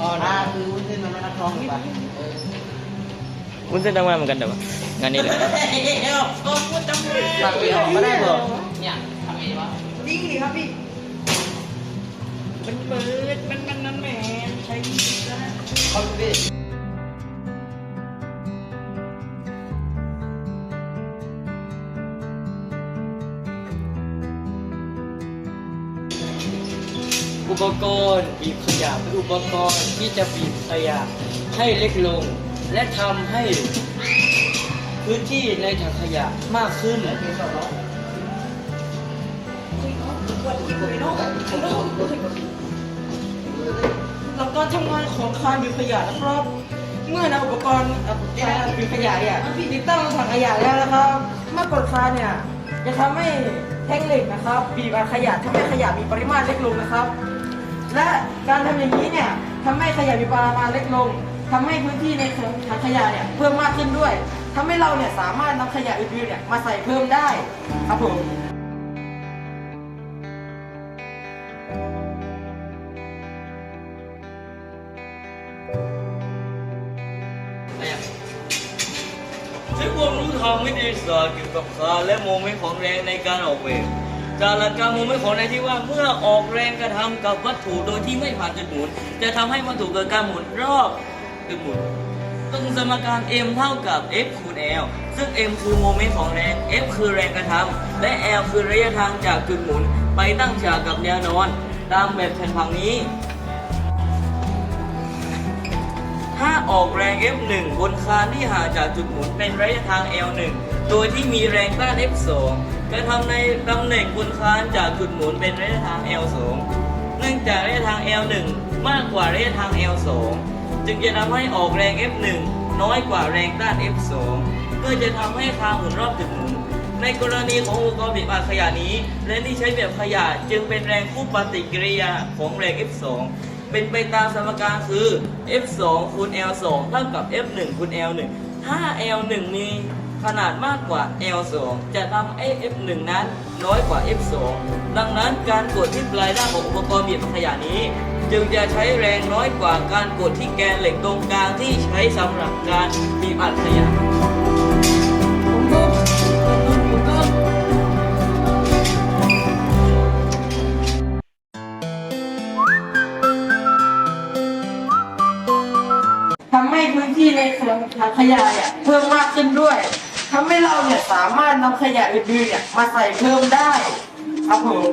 อ๋อนะคือวุ้นเส้นมันไม่นักร้องป่ะเออวุ้นเส้นทำงานเหมือนกันเดี๋ยวงานนี้เลยเอ้าก็พูดจำเลยปากเปลี่ยนไม่ได้เหรอเนี่ยทำไงดีวะจริงดิครับพี่มันเปิดมันมันนั่นแหมใช้ดีนะเขาพี่ อุปกรณ์บีบขยะเป็นอุปกรณ์ที่จะบีบขยะให้เล็กลง และทำให้พื้นที่ในถังขยะมากขึ้นหลักการทำงานของคานบินขยะนะครับ เมื่อนำอุปกรณ์เอ่อการบินขยะเนี่ยติดตั้งถังขยะแล้วนะครับ เมื่อกดคานเนี่ยจะทำให้แท่งเหล็กนะครับบีบอัดขยะทำให้ขยะมีปริมาตรเล็กลงนะครับ และการทำอย่างนี้เนี่ยทำให้ขยะมีปริมาณเล็กลงทำให้พื้นที่ในถังขยะเนี่ยเพิ่มมากขึ้นด้วยทำให้เราเนี่ยสามารถนำขยะอื่นๆเนี่ยมาใส่เพิ่มได้ครับผมใช้ความรู้ทางวิทยาศาสตร์เกี่ยวกับคานและโมเมนต์ของแรงในการออกเว กากหลักการโมเมนต์ของแรงที่ว่าเมื่อออกแรงกระทำกับวัตถุโดยที่ไม่ผ่านจุดหมุน จะทำให้วัตถุเกิดการหมุนรอบจุดหมุนตรงสมการ m เท่ากับ f คูณ l ซึ่ง m คือโมเมนต์ของแรง f คือแรงกระทำและ l คือระยะทางจากจุดหมุน ไปตั้งฉากกับแนวนอน ตามแบบแผนผังนี้ ถ้าออกแรง F1 บนคานที่ห่างจากจุดหมุนเป็นระยะทาง L1 โดยที่มีแรงต้าน F2 กระทำในตำแหน่งบนคานจากจุดหมุนเป็นระยะทาง L2 เนื่องจากระยะทาง L1 มากกว่าระยะทาง L2 จึงจะทำให้ออกแรง F1 น้อยกว่าแรงต้าน F2 เพื่อจะทำให้คานหมุนรอบจุดหมุน ในกรณีของอุปกรณ์บีบอัดขยะนี้แรงที่ใช้แบบขยะจึงเป็นแรงคู่ปฏิกิริยาของแรง F2 เป็นไปตามสมการคือ F2 คูณ L2 เท่ากับ F1 คูณ L1 ถ้า L1 มี ขนาดมากกว่า L2 จะทำให้ F1 นั้นน้อยกว่า F2 ดังนั้นการกดที่ปลายด้านของอุปกรณ์บีบขยะนี้ จึงจะใช้แรงน้อยกว่าการกดที่แกนเหล็กตรงกลางที่ใช้สำหรับการบีบอัดขยะทำให้พื้นที่ในถังขยะเนี่ยเพิ่มมากขึ้นด้วย ทำให้เราเนี่ยสามารถนำขยะอื่นๆเนี่ยมาใส่เพิ่มได้ครับผม